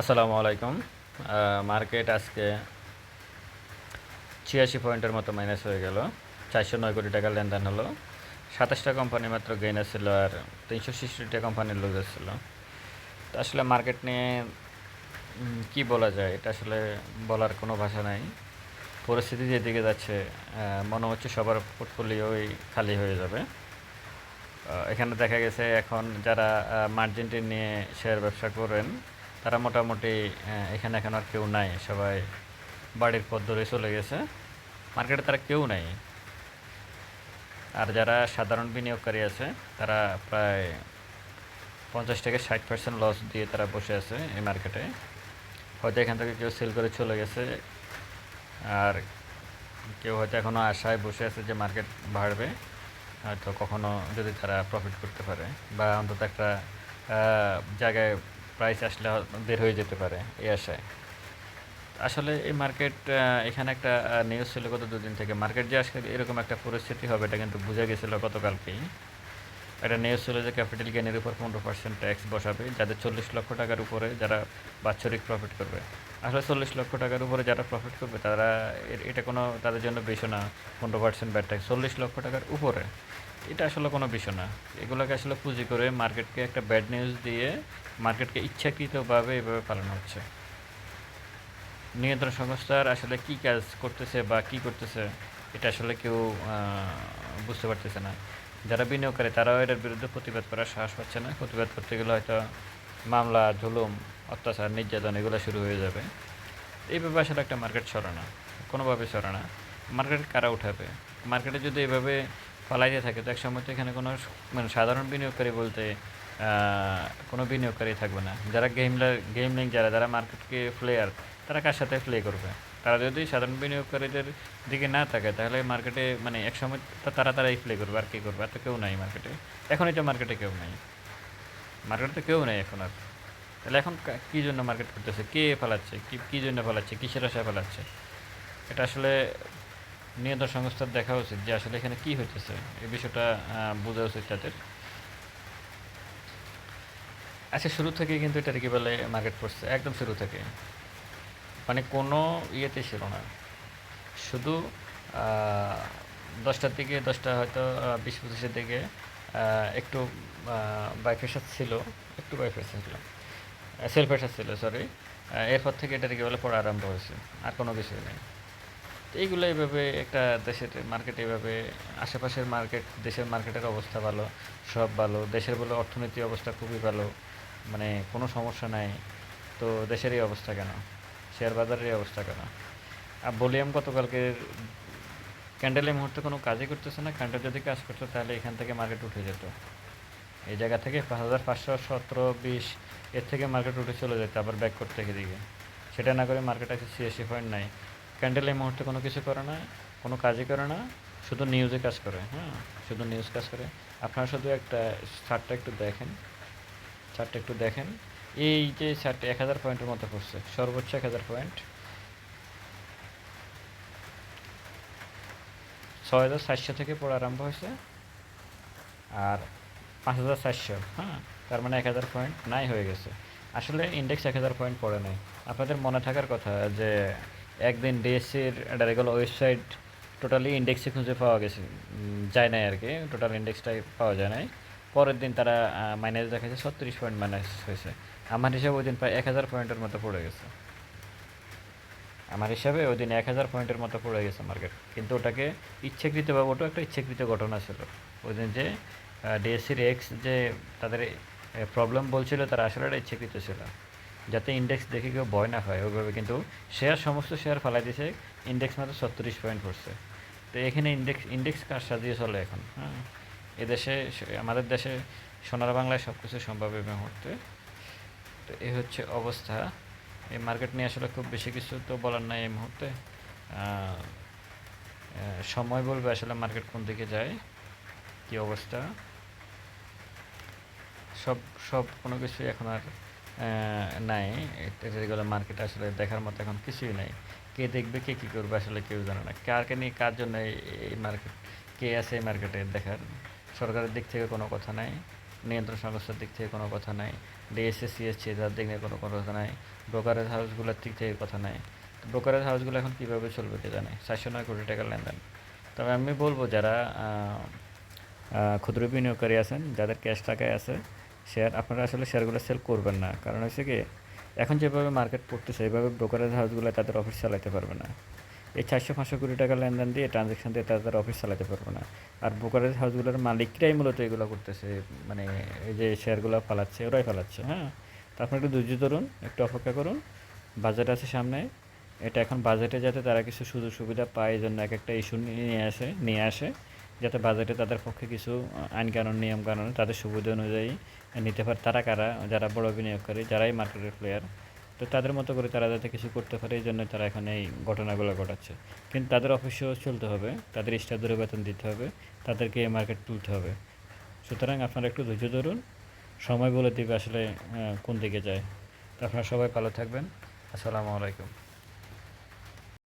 আসসালামু আলাইকুম। মার্কেট আজকে ছিয়াশি পয়েন্টের মতো মাইনাস হয়ে গেল। চারশো নয় কোটি টাকার লেনদেন হলো। সাতাশটা কোম্পানি মাত্র গেইন ছিল আর তিনশো ছেষট্টিটা কোম্পানির লুজ ছিল তো আসলে মার্কেট নিয়ে কি বলা যায়? এটা আসলে বলার কোনো ভাষা নাই। পরিস্থিতি যেদিকে যাচ্ছে মনে হচ্ছে সবার পোর্টফোলিওই খালি হয়ে যাবে। এখানে দেখা গেছে এখন যারা মার্জিনটি নিয়ে শেয়ার ব্যবসা করেন তারা মোটামুটি এখানে এখন আর কেউ নাই। সবাই বাড়ির পথ ধরে চলে গেছে। মার্কেটে তারা কেউ নাই। আর যারা সাধারণ বিনিয়োগকারী আছে, তারা প্রায় পঞ্চাশ থেকে ষাট পার্সেন্ট লস দিয়ে তারা বসে আছে এই মার্কেটে। হয়তো এখান থেকে কেউ সেল করে চলে গেছে। আর কেউ হয়তো এখনও আশায় বসে আছে যে মার্কেট বাড়বে। হয়তো কখনো যদি তারা প্রফিট করতে পারে। বা অন্তত একটা জায়গায় প্রাইস আসলে বের হয়ে যেতে পারে, এই আশায়। আসলে এই মার্কেট এখানে একটা নিউজ ছিল গত দুদিন থেকে। মার্কেট যে আসলে এরকম একটা পরিস্থিতি হবে, এটা কিন্তু বোঝা গেছিল গতকালকেই। একটা নিউজ ছিল যে ক্যাপিটাল গেনের উপর পনেরো পার্সেন্ট ট্যাক্স বসাবে, যাদের চল্লিশ লক্ষ টাকার উপরে যারা বাৎসরিক প্রফিট করবে। আসলে চল্লিশ লক্ষ টাকার উপরে যারা প্রফিট করবে, তারা এটা কোনো তাদের জন্য বিষয় না, পনেরো পার্সেন্ট ব্যাট ট্যাক্স চল্লিশ লক্ষ টাকার উপরে। এটা আসলে কোনো বিষয় না। এগুলোকে আসলে পুঁজি করে মার্কেটকে একটা ব্যাড নিউজ দিয়ে মার্কেটকে ইচ্ছাকৃতভাবে এভাবে পালানো হচ্ছে। নিয়ন্ত্রণ সংস্থার আসলে কি কাজ করতেছে বা কি করতেছে, এটা আসলে কেউ বুঝতে পারতেছে না। যারা বিনিয়োগকারী, তারাও এটার বিরুদ্ধে প্রতিবাদ করার সাহস পাচ্ছে না। প্রতিবাদ করতে গেলে হয়তো মামলা, জুলুম, অত্যাচার, নির্যাতন এগুলো শুরু হয়ে যাবে। এইভাবে আসলে একটা মার্কেট চলে না কোনোভাবে চলে না মার্কেট কারা উঠাবে? মার্কেটে যদি এভাবে পালাইতে থাকে। তো একসময় তো এখানে কোনো মানে সাধারণ বিনিয়োগকারী বলতে কোনো বিনিয়োগকারী থাকবে না। যারা গেমলার গেমিং যারা যারা মার্কেটকে প্লেয়ার তারা কার সাথে প্লে করবে? তারা যদি সাধারণ বিনিয়োগকারীদের দিকে না থাকে তাহলে মার্কেটে মানে একসময় তারা তারাই প্লে করবে। আর কী করবে? আর তো কেউ নাই মার্কেটে এখনই তো মার্কেটে কেউ নাই। মার্কেটে তো কেউ নেই এখন আর। তাহলে এখন কী জন্য মার্কেট করতেছে? কে ফেলাচ্ছে কী কী জন্য ফেলাচ্ছে কিসের আশায় ফেলাচ্ছে এটা আসলে নিয়ন্ত্রণ সংস্থার দেখা উচিত যে আসলে এখানে কী হইতেছে। এই বিষয়টা বোঝা উচিত তাদের। আচ্ছা শুরু থেকে কিন্তু এটা কি বলে মার্কেট পড়ছে একদম শুরু থেকে। মানে কোনো ইয়েতে ছিল না। শুধু দশটার দিকে, দশটা হয়তো বিশ পঁচিশের দিকে একটু বাইফেসার ছিল, একটু বাইফেসার ছিল। সেলফ প্রেশার ছিল সরি এরপর থেকে এটা কি বলে পড়া আরম্ভ হয়েছে। আর কোনো কিছুই নেই। এইগুলো এইভাবে একটা দেশের মার্কেট এইভাবে আশেপাশের মার্কেট দেশের মার্কেটের অবস্থা ভালো, সব ভালো। দেশের বলে অর্থনীতি অবস্থা খুবই ভালো মানে কোনো সমস্যা নাই। তো দেশের এই অবস্থা কেন? শেয়ার বাজারের এই অবস্থা কেন? আর বলিয়াম গতকালকে ক্যান্ডেল এই মুহূর্তে কোনো কাজই করতেছে না। ক্যান্ডেল যদি কাজ করতো, তাহলে এখান থেকে মার্কেট উঠে যেত। এই জায়গা থেকে পাঁচ হাজার পাঁচশো সতেরো, বিশ, এর থেকে মার্কেট উঠে চলে যেত, আবার ব্যাক করতে দিকে সেটা না করে মার্কেট আছে ছিয়াশি পয়েন্ট নাই ক্যান্ডেল এই মুহূর্তে কোনো কিছু করে না, কোনো কাজই করে না, শুধু নিউজে কাজ করে হ্যাঁ? শুধু নিউজ কাজ করে। আপনারা শুধু একটা চার্টটা একটু দেখেন চার্টটা একটু দেখেন। এই যে চারটে এক হাজার পয়েন্টের মতো পড়ছে, সর্বোচ্চ এক হাজার পয়েন্ট ছয় হাজার সাতশো থেকে পড়া আরম্ভ হয়েছে, আর পাঁচ হাজার সাতশো হ্যাঁ? তার মানে এক হাজার পয়েন্ট নাই হয়ে গেছে। আসলে ইন্ডেক্স এক হাজার পয়েন্ট পড়ে নাই। আপনাদের মনে থাকার কথা যে একদিন ডিএসসির একটা রেগুলার ওয়েবসাইট টোটালি ইন্ডেক্সে খুঁজে পাওয়া গেছে। যায় নাই আর কি টোটাল ইন্ডেক্সটাই পাওয়া যায় নাই। পরের দিন তারা মাইনাস দেখাচ্ছে ছত্রিশ পয়েন্ট মাইনাস হয়েছে। আমার হিসাবে ওই দিন প্রায় এক হাজার পয়েন্টের মতো পড়ে গেছে। আমার হিসাবে ওই দিন এক হাজার পয়েন্টের মতো পড়ে গেছে মার্কেট কিন্তু ওটাকে ইচ্ছাকৃতভাবে, ওটা একটা ইচ্ছাকৃত ঘটনা ছিল। ওই দিন যে ডিএসসির এক্স যে তাদের প্রবলেম বলছিল, তারা আসলে এটা ইচ্ছাকৃত ছিল। যাতে ইন্ডেক্স দেখে কেউ ভয় না হয় ওইভাবে কিন্তু শেয়ার সমস্ত শেয়ার ফেলাই দিয়েছে ইন্ডেক্স মাত্র ছত্রিশ পয়েন্ট পড়ছে। তো এখানে ইন্ডেক্স ইন্ডেক্স কার সাজিয়ে চলে এখন? হ্যাঁ এদেশে আমাদের দেশে সোনার বাংলায় সব কিছু সম্ভব এই মুহূর্তে। তো এই হচ্ছে অবস্থা। এই মার্কেট নিয়ে আসলে খুব বেশি কিছু তো বলার নাই এই মুহূর্তে। সময় বলবে আসলে মার্কেট কোন দিকে যায়, কি অবস্থা। সব সব কোনো কিছু এখন আর নাই। রেগুলার মার্কেট আসলে দেখার মতো এখন কিছুই নাই। কে দেখবে, কে কী করবে আসলে কেউ জানে না। কারকে নিয়ে কার জন্য এই- মার্কেট কে আছে এই মার্কেটে দেখার? সরকারের দিক থেকে কোনো কথা নাই। নিয়ন্ত্রণ সংস্থার দিক থেকে কোনো কথা নাই। ডিএসএস সিএসসি তার দিক থেকে কোনো কথা নাই। ব্রোকারেজ হাউসগুলোর দিক থেকে কথা নাই। ব্রোকারেজ হাউসগুলো এখন কীভাবে চলবে কে জানে? চারশো নয় কোটি টাকার লেনদেন। তবে আমি বলব যারা ক্ষুদ্র বিনিয়োগকারী আছেন, যাদের ক্যাশ টাকায় আছে শেয়ার আপনারা আসলে শেয়ারগুলো সেল করবেন না। কারণ হচ্ছে কি, এখন যেভাবে মার্কেট পড়তেছে, এইভাবে ব্রোকারেজ হাউসগুলো তাদের অফিস চালাতে পারবে না। এই চারশো, পাঁচশো কোটি টাকা লেনদেন দিয়ে ট্রানজ্যাকশন দিয়ে তাদের অফিস চালাতে পারবে না। আর ব্রোকারেজ হাউসগুলোর মালিকরাই মূলত এগুলো করতেছে মানে এই যে শেয়ারগুলো ফালাচ্ছে, ওরাই ফালাচ্ছে হ্যাঁ? তো আপনারা একটু ধৈর্য ধরুন, একটু অপেক্ষা করুন। বাজেট আছে সামনে। এটা এখন বাজেটে যাতে তারা কিছু সুযোগ সুবিধা পায়, এই জন্য এক একটা ইস্যু নিয়ে আসে নিয়ে আসে। যাতে বাজেটে তাদের পক্ষে কিছু আইন কানুন নিয়ম কানুন তাদের সুবিধা অনুযায়ী নিতে পারে। তারা কারা, যারা বড় বিনিয়োগকারী যারাই মার্কেটের প্লেয়ার তো তাদের মতো করে তারা যাতে কিছু করতে পারে, এই জন্য তারা এখন এই ঘটনাগুলো ঘটাচ্ছে। কিন্তু তাদের অফিসেও চলতে হবে, তাদের স্টাফদের বেতন দিতে হবে, তাদেরকে এই মার্কেট তুলতে হবে। সুতরাং আপনারা একটু ধৈর্য ধরুন, সময় বলে দিবে আসলে কোন দিকে যায়। তো আপনারা সবাই ভালো থাকবেন। আসসালামু আলাইকুম।